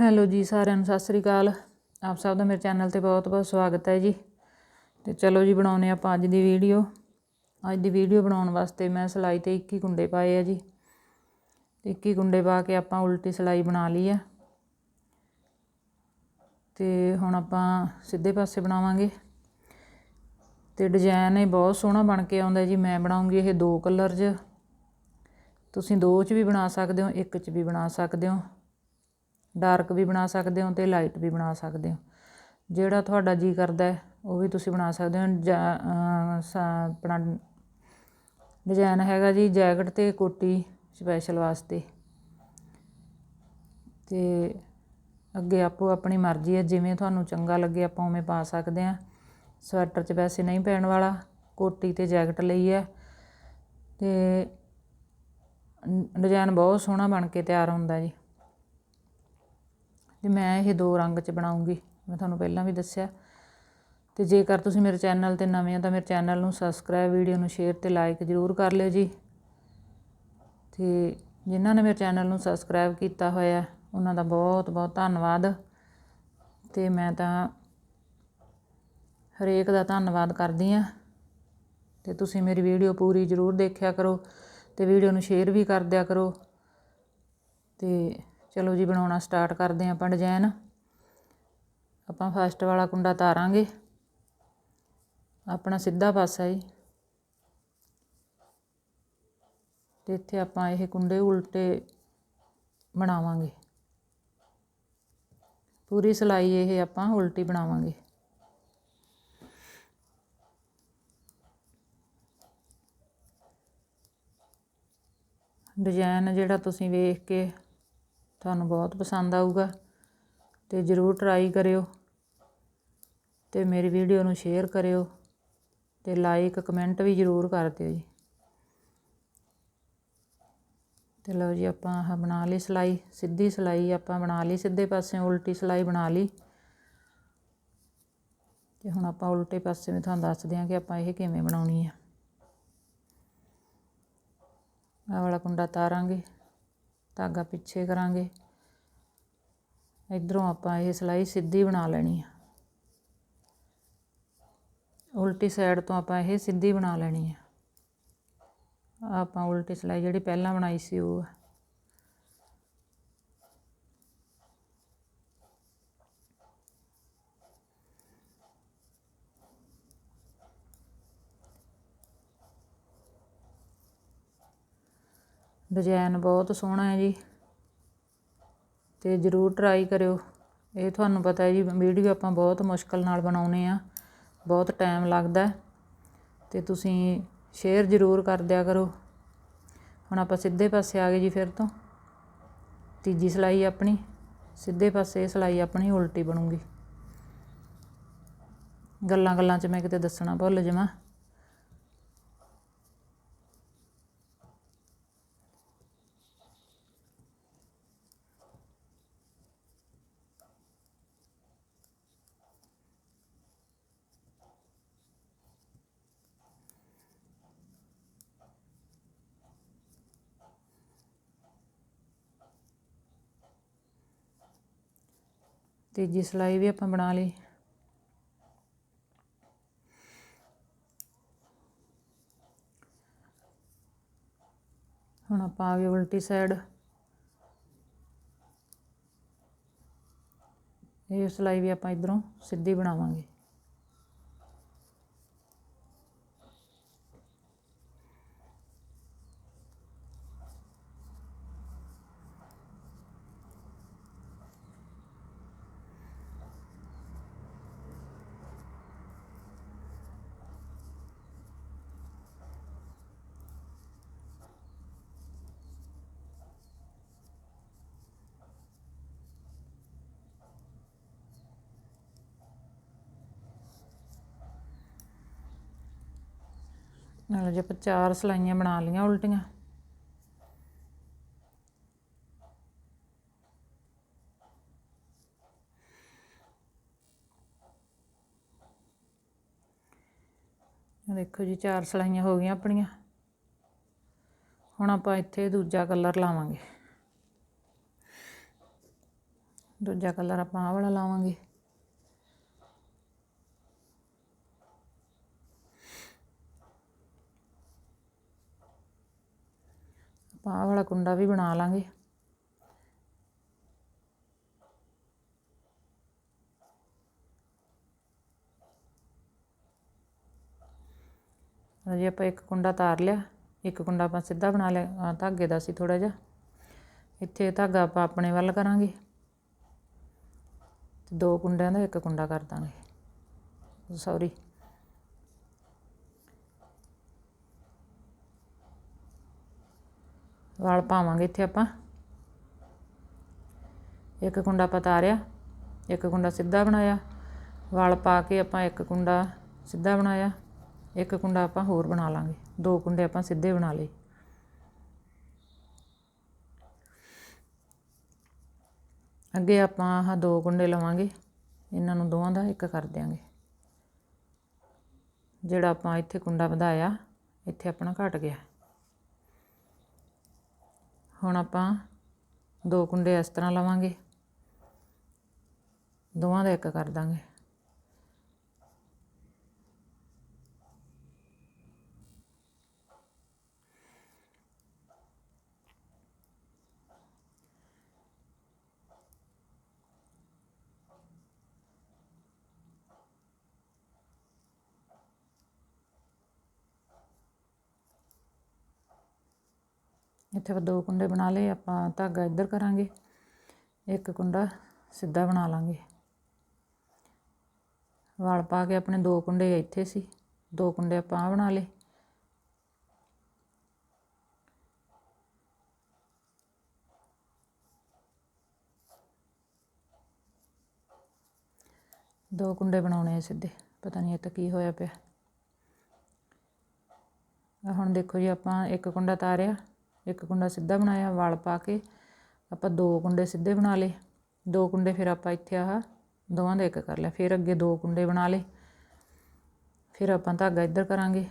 Hello ਜੀ ਸਾਰਿਆਂ ਨੂੰ, ਸਤਿ ਸ੍ਰੀ ਅਕਾਲ। ਆਪ ਸਭ ਦਾ ਮੇਰੇ ਚੈਨਲ ਤੇ ਬਹੁਤ-ਬਹੁਤ ਸਵਾਗਤ ਹੈ ਜੀ। ਤੇ ਚਲੋ ਜੀ ਬਣਾਉਨੇ ਆਪਾਂ ਅੱਜ ਦੀ ਵੀਡੀਓ। ਅੱਜ ਦੀ ਵੀਡੀਓ ਬਣਾਉਣ ਵਾਸਤੇ ਮੈਂ ਸਿਲਾਈ ਤੇ 21 ਕੁੰਡੇ ਪਾਏ ਆ ਜੀ। 21 ਕੁੰਡੇ ਪਾ ਕੇ ਆਪਾਂ ਉਲਟੀ ਸਿਲਾਈ ਬਣਾ ਲਈ ਆ। ਤੇ ਹੁਣ ਆਪਾਂ ਸਿੱਧੇ ਪਾਸੇ ਬਣਾਵਾਂਗੇ। ਤੇ ਡਿਜ਼ਾਈਨ ਇਹ ਬਹੁਤ ਸੋਹਣਾ ਬਣ ਕੇ ਆਉਂਦਾ ਜੀ, ਮੈਂ ਬਣਾਉਂਗੀ ਇਹ ਦੋ ਕਲਰ 'ਚ। ਤੁਸੀਂ ਦੋ 'ਚ ਵੀ ਬਣਾ ਸਕਦੇ ਹੋ, ਇੱਕ 'ਚ ਵੀ ਬਣਾ ਸਕਦੇ ਹੋ। ਡਾਰਕ ਵੀ ਬਣਾ ਸਕਦੇ ਹੋ ਅਤੇ ਲਾਈਟ ਵੀ ਬਣਾ ਸਕਦੇ ਹੋ। ਜਿਹੜਾ ਤੁਹਾਡਾ ਜੀਅ ਕਰਦਾ ਉਹ ਵੀ ਤੁਸੀਂ ਬਣਾ ਸਕਦੇ ਹੋ। ਆਪਣਾ ਡਿਜ਼ਾਇਨ ਹੈਗਾ ਜੀ ਜੈਕਟ ਅਤੇ ਕੋਟੀ ਸਪੈਸ਼ਲ ਵਾਸਤੇ। ਅਤੇ ਅੱਗੇ ਆਪੋ ਆਪਣੀ ਮਰਜ਼ੀ ਹੈ, ਜਿਵੇਂ ਤੁਹਾਨੂੰ ਚੰਗਾ ਲੱਗੇ ਆਪਾਂ ਉਵੇਂ ਪਾ ਸਕਦੇ ਹਾਂ। ਸਵੈਟਰ 'ਚ ਵੈਸੇ ਨਹੀਂ ਪੈਣ ਵਾਲਾ, ਕੋਟੀ ਤੇ ਜੈਕਟ ਲਈ ਹੈ। ਤੇ ਡਿਜ਼ਾਈਨ ਬਹੁਤ ਸੋਹਣਾ ਬਣ ਕੇ ਤਿਆਰ ਹੁੰਦਾ ਜੀ। ਤੇ ਮੈਂ ਇਹ ਦੋ ਰੰਗ 'ਚ ਬਣਾਉਂਗੀ। ਮੈਂ ਤੁਹਾਨੂੰ ਪਹਿਲਾਂ ਵੀ ਦੱਸਿਆ। ਤੇ ਜੇਕਰ ਤੁਸੀਂ ਮੇਰੇ ਚੈਨਲ ਤੇ ਨਵੇਂ ਹੋ ਤਾਂ ਮੇਰੇ ਚੈਨਲ ਨੂੰ ਸਬਸਕ੍ਰਾਈਬ ਵੀਡੀਓ ਨੂੰ ਸ਼ੇਅਰ ਤੇ ਲਾਈਕ ਜ਼ਰੂਰ ਕਰ ਲਿਓ ਜੀ। ਤੇ ਜਿਨ੍ਹਾਂ ਨੇ ਮੇਰੇ ਚੈਨਲ ਨੂੰ ਸਬਸਕ੍ਰਾਈਬ ਕੀਤਾ ਹੋਇਆ, ਉਹਨਾਂ ਦਾ ਬਹੁਤ ਬਹੁਤ ਧੰਨਵਾਦ। ਤੇ ਮੈਂ ਤਾਂ ਹਰੇਕ ਦਾ ਧੰਨਵਾਦ ਕਰਦੀ ਆ ਤੇ ਤੁਸੀਂ ਮੇਰੀ ਵੀਡੀਓ ਪੂਰੀ ਜ਼ਰੂਰ ਦੇਖਿਆ ਕਰੋ ਤੇ ਵੀਡੀਓ ਨੂੰ ਸ਼ੇਅਰ ਵੀ ਕਰ ਦਿਆ ਕਰੋ। ਤੇ ਚਲੋ ਜੀ ਬਣਾਉਣਾ ਸਟਾਰਟ ਕਰਦੇ ਹਾਂ ਆਪਾਂ ਡਿਜ਼ਾਈਨ ਆਪਾਂ ਫਸਟ ਵਾਲਾ ਕੁੰਡਾ ਤਾਰਾਂਗੇ। ਆਪਣਾ ਸਿੱਧਾ ਪਾਸਾ ਜੀ। ਤੇ ਇੱਥੇ ਆਪਾਂ ਇਹ ਕੁੰਡੇ ਉਲਟੇ ਬਣਾਵਾਂਗੇ। ਪੂਰੀ ਸਲਾਈ ਇਹ ਆਪਾਂ ਉਲਟੀ ਬਣਾਵਾਂਗੇ। ਡਿਜ਼ਾਈਨ ਜਿਹੜਾ ਤੁਸੀਂ ਵੇਖ ਕੇ ਤੁਹਾਨੂੰ ਬਹੁਤ ਪਸੰਦ ਆਊਗਾ ਅਤੇ ਜ਼ਰੂਰ ਟਰਾਈ ਕਰਿਓ ਅਤੇ ਮੇਰੀ ਵੀਡੀਓ ਨੂੰ ਸ਼ੇਅਰ ਕਰਿਓ ਅਤੇ ਲਾਈਕ ਕਮੈਂਟ ਵੀ ਜ਼ਰੂਰ ਕਰ ਦਿਓ ਜੀ। ਤੇ ਲਓ ਜੀ ਆਪਾਂ ਆਹ ਬਣਾ ਲਈ ਸਲਾਈ, ਸਿੱਧੀ ਸਲਾਈ ਆਪਾਂ ਬਣਾ ਲਈ, ਸਿੱਧੇ ਪਾਸੇ ਉਲਟੀ ਸਲਾਈ ਬਣਾ ਲਈ। ਤੇ ਹੁਣ ਆਪਾਂ ਉਲਟੇ ਪਾਸੇ ਵੀ ਤੁਹਾਨੂੰ ਦੱਸਦੇ ਹਾਂ ਕਿ ਆਪਾਂ ਇਹ ਕਿਵੇਂ ਬਣਾਉਣੀ ਹੈ ਆਹ ਵਾਲਾ ਕੁੰਡਾ ਤਾਰਾਂਗੇ। ਧਾਗਾ ਪਿੱਛੇ ਕਰਾਂਗੇ। ਇਧਰੋਂ ਆਪਾਂ ਇਹ ਸਲਾਈ ਸਿੱਧੀ ਬਣਾ ਲੈਣੀ ਆ। ਉਲਟੀ ਸਾਈਡ ਤੋਂ ਆਪਾਂ ਇਹ ਸਿੱਧੀ ਬਣਾ ਲੈਣੀ ਆ। ਆਪਾਂ ਉਲਟੀ ਸਲਾਈ ਜਿਹੜੀ ਪਹਿਲਾਂ ਬਣਾਈ ਸੀ ਉਹ ਡਿਜ਼ਾਇਨ ਬਹੁਤ ਸੋਹਣਾ ਹੈ ਜੀ। ਅਤੇ ਜ਼ਰੂਰ ਟਰਾਈ ਕਰਿਓ। ਇਹ ਤੁਹਾਨੂੰ ਪਤਾ ਹੈ ਜੀ ਵੀਡੀਓ ਆਪਾਂ ਬਹੁਤ ਮੁਸ਼ਕਲ ਨਾਲ ਬਣਾਉਂਦੇ ਹਾਂ। ਬਹੁਤ ਟਾਈਮ ਲੱਗਦਾ ਅਤੇ ਤੁਸੀਂ ਸ਼ੇਅਰ ਜ਼ਰੂਰ ਕਰ ਦਿਆ ਕਰੋ। ਹੁਣ ਆਪਾਂ ਸਿੱਧੇ ਪਾਸੇ ਆ ਗਏ ਜੀ ਫਿਰ ਤੋਂ। ਤੀਜੀ ਸਲਾਈ ਆਪਣੀ। ਸਿੱਧੇ ਪਾਸੇ ਇਹ ਸਲਾਈ ਆਪਣੀ ਉਲਟੀ ਬਣੂਗੀ। ਗੱਲਾਂ ਗੱਲਾਂ 'ਚ ਮੈਂ ਕਿਤੇ ਦੱਸਣਾ ਭੁੱਲ ਜਾਵਾਂ। ਤੀਜੀ ਸਲਾਈ ਵੀ ਆਪਾਂ ਬਣਾ ਲਈ। ਹੁਣ ਆਪਾਂ ਆ ਗਏ ਉਲਟੀ ਸਾਈਡ। ਇਹ ਸਲਾਈ ਵੀ ਆਪਾਂ ਇਧਰੋਂ ਸਿੱਧੀ ਬਣਾਵਾਂਗੇ। ਨਾਲ ਜੇ ਆਪਾਂ ਚਾਰ ਸਲਾਈਆਂ ਬਣਾ ਲੀਆਂ ਉਲਟੀਆਂ। ਦੇਖੋ ਜੀ, ਚਾਰ ਸਲਾਈਆਂ ਹੋ ਗਈਆਂ ਆਪਣੀਆਂ। ਹੁਣ ਆਪਾਂ ਇੱਥੇ ਦੂਜਾ ਕਲਰ ਲਾਵਾਂਗੇ। ਦੂਜਾ ਕਲਰ ਆਪਾਂ ਆਹ ਵਾਲਾ ਲਾਵਾਂਗੇ। ਆਪਾਂ ਆਹ ਵਾਲਾ ਕੁੰਡਾ ਵੀ ਬਣਾ ਲਾਂਗੇ। ਜੇ, ਆਪਾਂ ਇੱਕ ਕੁੰਡਾ ਤਾਰ ਲਿਆ। ਇੱਕ ਕੁੰਡਾ ਆਪਾਂ ਸਿੱਧਾ ਬਣਾ ਲਿਆ। ਧਾਗੇ ਦਾ ਸੀ ਥੋੜਾ ਜਿਹਾ। ਇੱਥੇ ਧਾਗਾ ਆਪਾਂ ਆਪਣੇ ਵੱਲ ਕਰਾਂਗੇ। ਤੇ ਦੋ ਕੁੰਡਿਆਂ ਦਾ ਇੱਕ ਕੁੰਡਾ ਕਰ ਦਾਂਗੇ। ਸੌਰੀ ਵਾਲ ਪਾਵਾਂਗੇ ਇੱਥੇ ਆਪਾਂ। ਇੱਕ ਕੁੰਡਾ ਆਪਾਂ ਤਾਰਿਆ, ਇੱਕ ਕੁੰਡਾ ਸਿੱਧਾ ਬਣਾਇਆ। ਵਾਲ ਪਾ ਕੇ ਆਪਾਂ ਇੱਕ ਕੁੰਡਾ ਸਿੱਧਾ ਬਣਾਇਆ, ਇੱਕ ਕੁੰਡਾ ਆਪਾਂ ਹੋਰ ਬਣਾ ਲਾਂਗੇ। ਦੋ ਕੁੰਡੇ ਆਪਾਂ ਸਿੱਧੇ ਬਣਾ ਲਏ। ਅੱਗੇ ਆਪਾਂ ਆਹ ਦੋ ਕੁੰਡੇ ਲਵਾਂਗੇ। ਇਹਨਾਂ ਨੂੰ ਦੋਵਾਂ ਦਾ ਇੱਕ ਕਰ ਦਿਆਂਗੇ। ਜਿਹੜਾ ਆਪਾਂ ਇੱਥੇ ਕੁੰਡਾ ਵਧਾਇਆ, ਇੱਥੇ ਆਪਣਾ ਘਟ ਗਿਆ। ਹੁਣ ਆਪਾਂ ਦੋ ਕੁੰਡੇ ਇਸ ਤਰ੍ਹਾਂ ਲਵਾਂਗੇ। ਦੋਵਾਂ ਦਾ ਇੱਕ ਕਰ ਦਾਂਗੇ। ਇੱਥੇ ਆਪਾਂ ਦੋ ਕੁੰਡੇ ਬਣਾ ਲਏ, ਆਪਾਂ ਧਾਗਾ ਇੱਧਰ ਕਰਾਂਗੇ, ਇੱਕ ਕੁੰਡਾ ਸਿੱਧਾ ਬਣਾ ਲਾਂਗੇ। ਵਾਲ ਪਾ ਕੇ ਆਪਣੇ ਦੋ ਕੁੰਡੇ ਇੱਥੇ ਸੀ, ਦੋ ਕੁੰਡੇ ਆਪਾਂ ਆਹ ਬਣਾ ਲਏ। ਦੋ ਕੁੰਡੇ ਬਣਾਉਣੇ ਆ ਸਿੱਧੇ, ਪਤਾ ਨਹੀਂ ਇਹ ਤਾਂ ਕੀ ਹੋਇਆ ਪਿਆ। ਹੁਣ ਦੇਖੋ ਜੀ ਆਪਾਂ ਇੱਕ ਕੁੰਡਾ ਤਾਰਿਆ। ਇੱਕ ਕੁੰਡਾ ਸਿੱਧਾ ਬਣਾਇਆ, ਵਲ ਪਾ ਕੇ। ਆਪਾਂ ਦੋ ਕੁੰਡੇ ਸਿੱਧੇ ਬਣਾ ਲਏ। ਦੋ ਕੁੰਡੇ ਫਿਰ ਆਪਾਂ ਇੱਥੇ ਆਹ ਦੋਵਾਂ ਦਾ ਇੱਕ ਕਰ ਲਿਆ। ਫਿਰ ਅੱਗੇ ਦੋ ਕੁੰਡੇ ਬਣਾ ਲਏ। ਫਿਰ ਆਪਾਂ ਧਾਗਾ ਇੱਧਰ ਕਰਾਂਗੇ।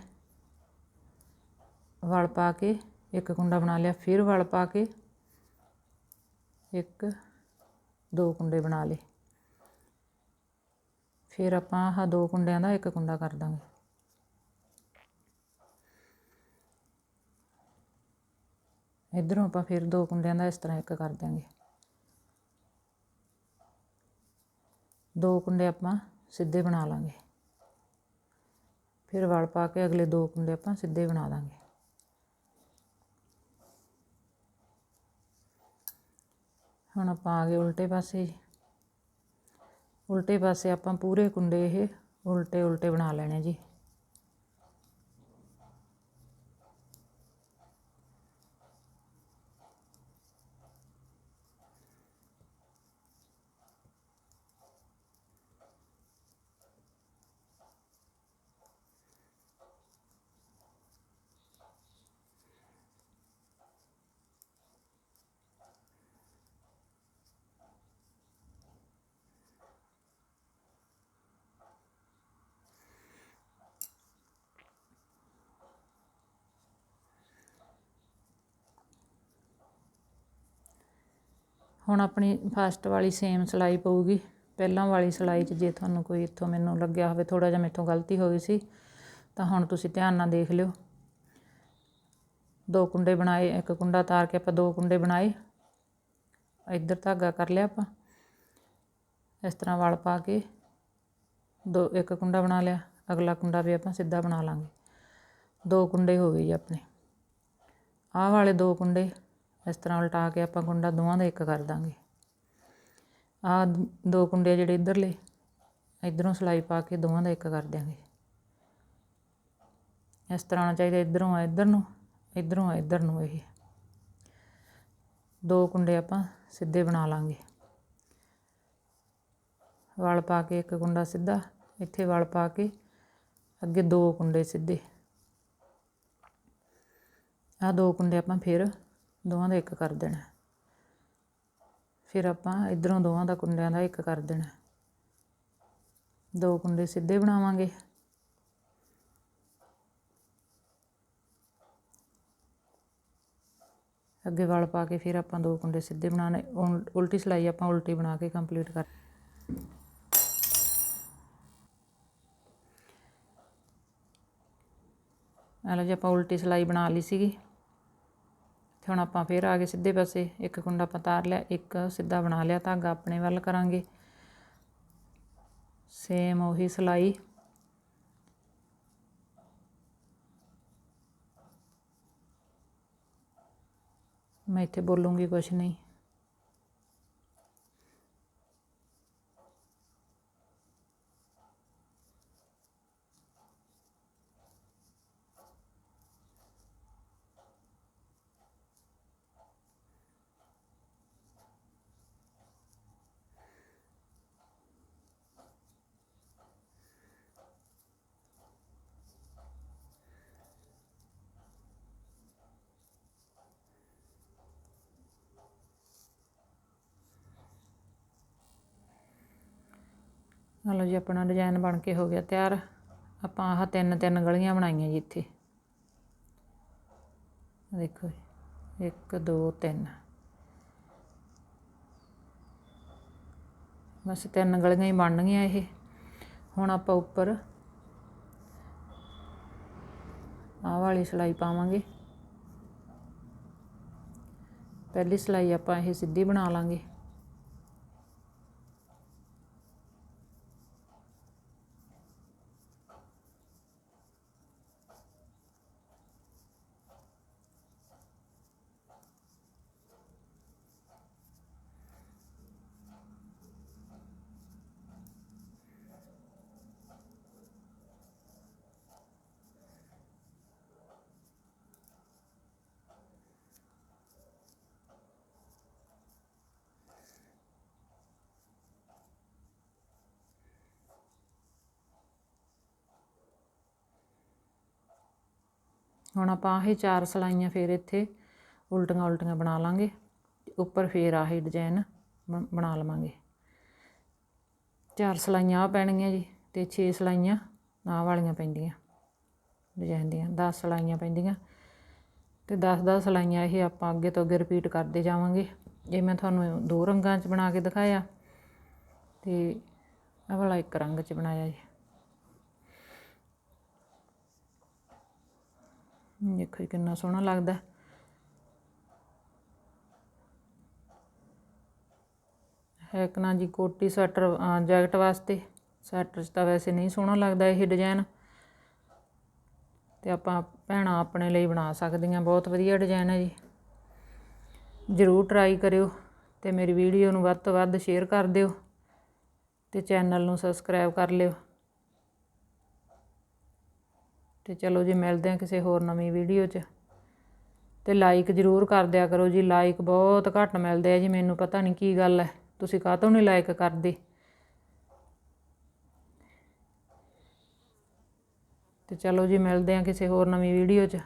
ਵਲ ਪਾ ਕੇ ਇੱਕ ਕੁੰਡਾ ਬਣਾ ਲਿਆ। ਫਿਰ ਵਲ ਪਾ ਕੇ ਇੱਕ, ਦੋ ਕੁੰਡੇ ਬਣਾ ਲਏ। ਫਿਰ ਆਪਾਂ ਆਹ ਦੋ ਕੁੰਡਿਆਂ ਦਾ ਇੱਕ ਕੁੰਡਾ ਕਰ ਦਾਂਗੇ। ਇਧਰੋਂ ਆਪਾਂ ਫਿਰ ਦੋ ਕੁੰਡਿਆਂ ਦਾ ਇਸ ਤਰ੍ਹਾਂ ਇੱਕ ਕਰ ਦਾਂਗੇ ਦੋ ਕੁੰਡੇ ਆਪਾਂ ਸਿੱਧੇ ਬਣਾ ਲਾਂਗੇ। ਫਿਰ ਵਲ ਪਾ ਕੇ ਅਗਲੇ ਦੋ ਕੁੰਡੇ ਆਪਾਂ ਸਿੱਧੇ ਬਣਾ ਦਾਂਗੇ। ਹੁਣ ਆਪਾਂ ਆ ਗਏ ਉਲਟੇ ਪਾਸੇ ਉਲਟੇ ਪਾਸੇ ਆਪਾਂ ਪੂਰੇ ਕੁੰਡੇ ਇਹ ਉਲਟੇ ਉਲਟੇ ਬਣਾ ਲੈਣੇ ਜੀ। ਹੁਣ ਆਪਣੀ ਫਸਟ ਵਾਲੀ ਸੇਮ ਸਿਲਾਈ ਪਊਗੀ। ਪਹਿਲਾਂ ਵਾਲੀ ਸਿਲਾਈ 'ਚ ਜੇ ਤੁਹਾਨੂੰ ਕੋਈ ਇੱਥੋਂ ਮੈਨੂੰ ਲੱਗਿਆ ਹੋਵੇ ਥੋੜਾ ਜਿਹਾ ਮੇਥੋਂ ਗਲਤੀ ਹੋ ਗਈ ਸੀ, ਤਾਂ ਹੁਣ ਤੁਸੀਂ ਧਿਆਨ ਨਾਲ ਦੇਖ ਲਿਓ। ਦੋ ਕੁੰਡੇ ਬਣਾਏ, ਇੱਕ ਕੁੰਡਾ ਤਾਰ ਕੇ ਆਪਾਂ ਦੋ ਕੁੰਡੇ ਬਣਾਏ। ਇੱਧਰ ਧਾਗਾ ਕਰ ਲਿਆ ਆਪਾਂ। ਇਸ ਤਰ੍ਹਾਂ ਵਲ ਪਾ ਕੇ ਦੋ, ਇੱਕ ਕੁੰਡਾ ਬਣਾ ਲਿਆ। ਅਗਲਾ ਕੁੰਡਾ ਵੀ ਆਪਾਂ ਸਿੱਧਾ ਬਣਾ ਲਾਂਗੇ। ਦੋ ਕੁੰਡੇ ਹੋ ਗਏ ਜੀ ਆਪਣੇ। ਆਹ ਵਾਲੇ ਦੋ ਕੁੰਡੇ ਇਸ ਤਰ੍ਹਾਂ ਉਲਟਾ ਕੇ ਆਪਾਂ ਕੁੰਡਾ ਦੋਵਾਂ ਦਾ ਇੱਕ ਕਰ ਦਾਂਗੇ। ਆ ਦੋ ਕੁੰਡੇ ਜਿਹੜੇ ਇਧਰਲੇ, ਇਧਰੋਂ ਸਲਾਈ ਪਾ ਕੇ ਦੋਵਾਂ ਦਾ ਇੱਕ ਕਰ ਦਿਆਂਗੇ। ਇਸ ਤਰ੍ਹਾਂ ਚਾਹੀਦਾ ਇਧਰੋਂ ਆ ਇਧਰ ਨੂੰ, ਇਧਰੋਂ ਆ ਇਧਰ ਨੂੰ ਇਹ। ਦੋ ਕੁੰਡੇ ਆਪਾਂ ਸਿੱਧੇ ਬਣਾ ਲਾਂਗੇ। ਵਲ ਪਾ ਕੇ ਇੱਕ ਕੁੰਡਾ ਸਿੱਧਾ, ਇੱਥੇ ਵਲ ਪਾ ਕੇ ਅੱਗੇ ਦੋ ਕੁੰਡੇ ਸਿੱਧੇ। ਆ ਦੋ ਕੁੰਡੇ ਆਪਾਂ ਫਿਰ ਦੋਵਾਂ ਦਾ ਇੱਕ ਕਰ ਦੇਣਾ। ਫਿਰ ਆਪਾਂ ਇਧਰੋਂ ਦੋਵਾਂ ਦਾ ਕੁੰਡਿਆਂ ਦਾ ਇੱਕ ਕਰ ਦੇਣਾ। ਦੋ ਕੁੰਡੇ ਸਿੱਧੇ ਬਣਾਵਾਂਗੇ। ਅੱਗੇ ਵਾਲ ਪਾ ਕੇ ਫਿਰ ਆਪਾਂ ਦੋ ਕੁੰਡੇ ਸਿੱਧੇ ਬਣਾਉਣੇ ਉਲ- ਉਲਟੀ ਸਿਲਾਈ ਆਪਾਂ ਉਲਟੀ ਬਣਾ ਕੇ ਕੰਪਲੀਟ ਕਰ ਆ ਲਓ ਜੀ, ਆਪਾਂ ਉਲਟੀ ਸਿਲਾਈ ਬਣਾ ਲਈ ਸੀਗੀ। ਤੇ ਹੁਣ ਆਪਾਂ ਫਿਰ ਆ ਗਏ ਸਿੱਧੇ ਪਾਸੇ। ਇੱਕ ਕੁੰਡਾ ਆਪਾਂ ਤਾਰ ਲਿਆ, ਇੱਕ ਸਿੱਧਾ ਬਣਾ ਲਿਆ, ਧਾਗਾ ਆਪਣੇ ਵੱਲ ਕਰਾਂਗੇ। ਸੇਮ ਉਹੀ ਸਿਲਾਈ। ਮੈਂ ਇੱਥੇ ਬੋਲੂੰਗੀ ਕੁਛ ਨਹੀਂ। ਲਓ ਜੀ, ਆਪਣਾ ਡਿਜ਼ਾਈਨ ਬਣ ਕੇ ਹੋ ਗਿਆ ਤਿਆਰ। ਆਪਾਂ ਆਹ ਤਿੰਨ ਤਿੰਨ ਗਲੀਆਂ ਬਣਾਈਆਂ ਜੀ ਇੱਥੇ। ਦੇਖੋ ਜੀ 1 2 3 ਬਸ ਤਿੰਨ ਗਲੀਆਂ ਹੀ ਬਣਨਗੀਆਂ ਇਹ। ਹੁਣ ਆਪਾਂ ਉੱਪਰ ਆਹ ਵਾਲੀ ਸਿਲਾਈ ਪਾਵਾਂਗੇ। ਪਹਿਲੀ ਸਿਲਾਈ ਆਪਾਂ ਇਹ ਸਿੱਧੀ ਬਣਾ ਲਾਂਗੇ। ਹੁਣ ਆਪਾਂ ਆਹੀ ਚਾਰ ਸਲਾਈਆਂ ਫਿਰ ਇੱਥੇ ਉਲਟੀਆਂ ਉਲਟੀਆਂ ਬਣਾ ਲਾਂਗੇ ਤੇ ਉੱਪਰ ਫਿਰ ਆਹੀ ਡਿਜ਼ਾਈਨ ਬਣਾ ਲਵਾਂਗੇ। ਚਾਰ ਸਲਾਈਆਂ ਆ ਪੈਣਗੀਆਂ ਜੀ ਤੇ 6 ਸਲਾਈਆਂ ਆਹ ਵਾਲੀਆਂ ਪੈਂਦੀਆਂ ਡਿਜ਼ਾਈਨ ਦੀਆਂ 10 ਸਲਾਈਆਂ ਪੈਂਦੀਆਂ। ਤੇ 10 10 ਸਲਾਈਆਂ ਇਹ ਆਪਾਂ ਅੱਗੇ ਤੋਂ ਅੱਗੇ ਰਿਪੀਟ ਕਰਦੇ ਜਾਵਾਂਗੇ। ਜੇ ਮੈਂ ਤੁਹਾਨੂੰ ਦੋ ਰੰਗਾਂ 'ਚ ਬਣਾ ਕੇ ਦਿਖਾਇਆ ਤੇ ਆਹ ਵਾਲਾ ਇੱਕ ਰੰਗ 'ਚ ਬਣਾਇਆ ਜੀ। ਦੇਖੋ ਜੀ ਕਿੰਨਾ ਸੋਹਣਾ ਲੱਗਦਾ। ਹੈ ਇੱਕ ਨਾ ਜੀ ਕੋਟੀ ਸਵੈਟਰ ਜੈਕਟ ਵਾਸਤੇ। ਸਵੈਟਰ 'ਚ ਤਾਂ ਵੈਸੇ ਨਹੀਂ ਸੋਹਣਾ ਲੱਗਦਾ ਇਹ ਡਿਜ਼ਾਈਨ ਤੇ ਆਪਾਂ ਭੈਣਾਂ ਆਪਣੇ ਲਈ ਬਣਾ ਸਕਦੀਆਂ, ਬਹੁਤ ਵਧੀਆ ਡਿਜ਼ਾਈਨ ਹੈ ਜੀ। ਜ਼ਰੂਰ ਟਰਾਈ ਕਰਿਓ ਤੇ ਮੇਰੀ ਵੀਡੀਓ ਨੂੰ ਵੱਧ ਤੋਂ ਵੱਧ ਸ਼ੇਅਰ ਕਰ ਦਿਓ ਤੇ ਚੈਨਲ ਨੂੰ ਸਬਸਕ੍ਰਾਈਬ ਕਰ ਲਿਓ। ਤੇ ਚਲੋ ਜੀ ਮਿਲਦੇ ਹਾਂ ਕਿਸੇ ਹੋਰ ਨਵੀਂ ਵੀਡੀਓ 'ਚ। ਤੇ ਲਾਈਕ ਜ਼ਰੂਰ ਕਰ ਦਿਆ ਕਰੋ ਜੀ ਲਾਈਕ ਬਹੁਤ ਘੱਟ ਮਿਲਦੇ ਆ ਜੀ, ਮੈਨੂੰ ਪਤਾ ਨਹੀਂ ਕੀ ਗੱਲ ਹੈ। ਤੁਸੀਂ ਕਾਹਤੋਂ ਨਹੀਂ ਲਾਈਕ ਕਰਦੇ? ਤੇ ਚਲੋ ਜੀ ਮਿਲਦੇ ਹਾਂ ਕਿਸੇ ਹੋਰ ਨਵੀਂ ਵੀਡੀਓ 'ਚ।